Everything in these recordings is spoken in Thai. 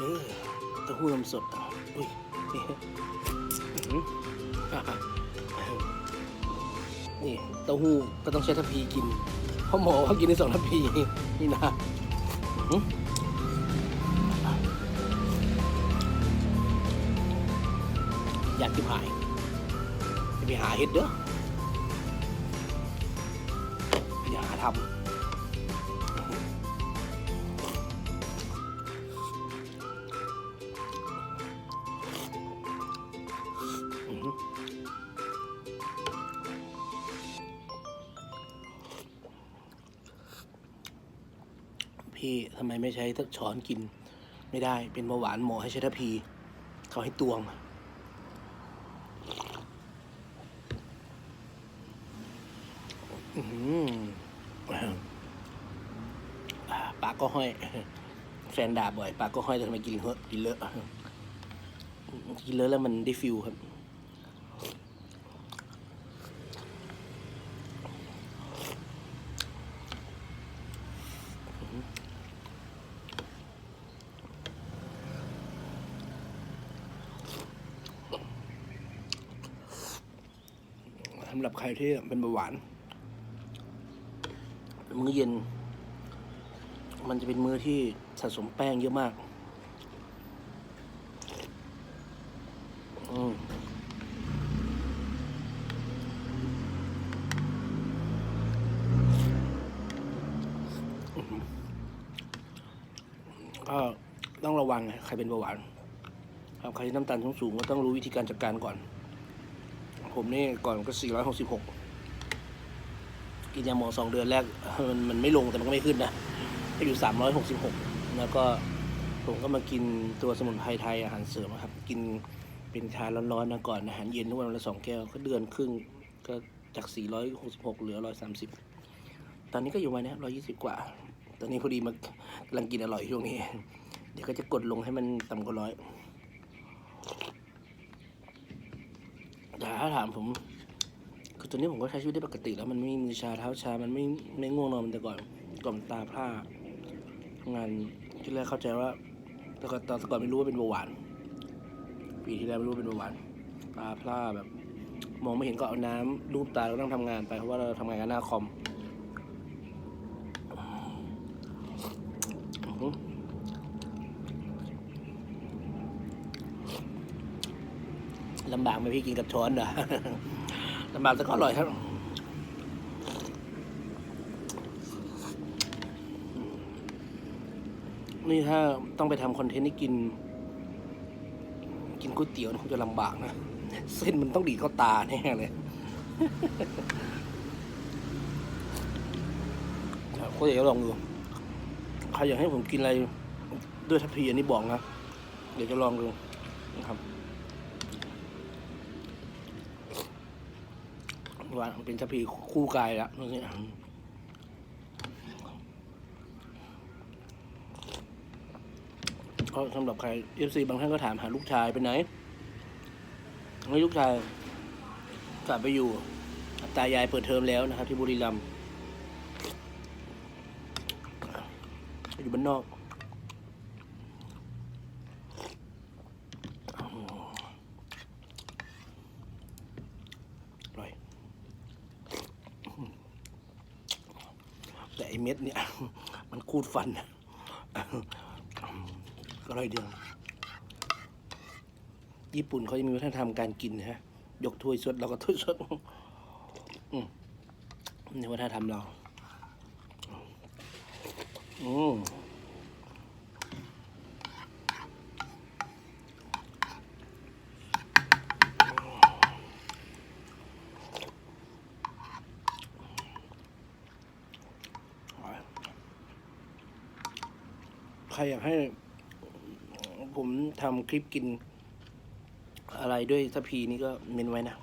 เออเต้าหู้นมสดอุ้ยนี่อื้อหืออะนี่เต้าหู้ก็ต้องใช้ทัพพีกินเพราะหมอเขากินได้สองทัพพีนี่นะอื้อยากกินหายจะไปหาเห็ดเด้ออย่าหาทำ พี่ทำไมไม่ใช้ช้อนกิน ไม่ได้เป็นเบาหวานหมอให้ใช้ทัพพีเขาให้ตวงป้าปากก็ห้อย แฟนด่าบ่อย ปากก็ห้อยแต่ทำไมกินเหอะกินเลอะ กินเลอะแล้วมันได้ฟิลครับ สำหรับใครที่เป็นเบาหวาน มื้อเย็น มันจะเป็นมื้อที่สะสมแป้งเยอะมากก็ต้องระวังนะใครเป็นเบาหวานครับใครที่น้ำตาลสูงๆก็ต้องรู้วิธีการจัดการก่อน ผมนี่ก่อนก็ 466 กินยาหมอสองเดือนแรกมันมันไม่ลงแต่มันก็ไม่ขึ้นนะก็อยู่ 366 แล้วก็ผมก็มากินตัวสมุนไพรไทยอาหารเสริมครับ กินเป็นชาร้อนๆมาก่อนอาหารเย็นทุกวันวันละสองแก้วก็เดือนครึ่งก็จาก 466 เหลือ 130 ตอนนี้ก็อยู่มาเนี้ย120 กว่า ตอนนี้พอดีมากำลังกินอร่อยช่วงนี้ เดี๋ยวก็จะกดลงให้มันต่ำกว่าร้อย แต่ ถ้าถามผม คือตอนนี้ผมก็ใช้ชีวิตได้ปกติแล้วมันไม่มือชาเท้าชา มันไม่ไม่ง่วงนอนมันแต่ก่อนก่อนตาพร่าทำงานที่แรกเข้าใจว่าแต่ก่อนตอนแต่ก่อนไม่รู้ว่าเป็นเบาหวาน ปีที่แล้วไม่รู้ว่าเป็นเบาหวาน ตาพร่าแบบ มองไม่เห็นก็เอาน้ำลูบตาแล้วนั่งทำงานไปเพราะว่าเราทำงานกันหน้าคอมอื้อหือ ลำบากไหมพี่กินกับช้อนเหรอลำบากแต่ก็อร่อยครับนี่ถ้าต้องไปทำคอนเทนต์ให้กิน กินก๋วยเตี๋ยวนคงจะลำบากนะเส้นมันต้องดีเข้าตาแน่เลยครับก็อยากจะลองดูใครอยากให้ผมกินอะไรด้วยทัพพีอันนี้บอกนะ เดี๋ยวจะลองดูนะครับ ว่าเป็นทัพพีคู่กายละนี่ก็สำหรับใครเอฟซีบางท่านก็ถามหาลูกชายไปไหนให้ลูกชายกลับไปอยู่ ตายายเปิดเทอมแล้วนะครับ ที่บุรีรัมย์อยู่บ้านนอก อร่อย แต่ไอ เม็ดเนี่ย มันคูดฟันก็อร่อยเดียวญี่ปุ่นเขาจะมีวัฒนธรรมการกินนะฮะ ยกถ้วยสดเราก็ถ้วยสดในี่วัฒนธรรมเรา อืม รอยากให้ ผมทำคลิปกิน อะไรด้วยทัพพีนี่ก็เมนไว้นะ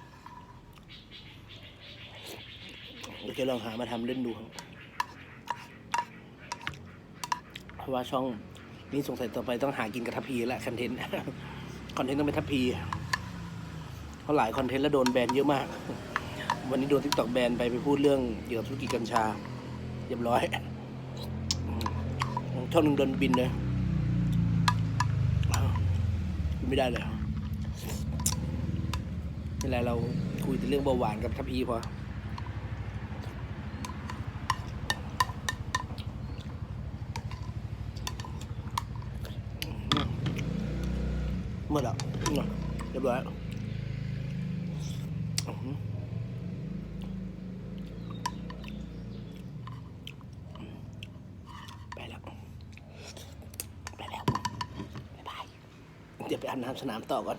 เดี๋ยวจะลองหามาทำเล่นดูครับเพราะว่าช่องนี้สงสัยต่อไปต้องหากินกับทัพพีแหละคอนเทนต์คอนเทนต์ต้องเป็นทัพพีเพราะหลายคอนเทนต์แล้วโดนแบนเยอะมาก วันนี้โดนทิกตอกแบนไปไปพูดเรื่องเกี่ยวกับธุรกิจกัญชาเรียบร้อย ช่องหนึ่งโดนบินเลยไม่ได้เลยเวลาเราคุยแต่เรื่องเบาหวานกับทัพพีพอหมดแล้วเนาะเรียบร้อยอื้อหือไปแล้ว ไปแล้ว บ๊ายบาย เดี๋ยวไปอาบน้ำสนามต่อก่อน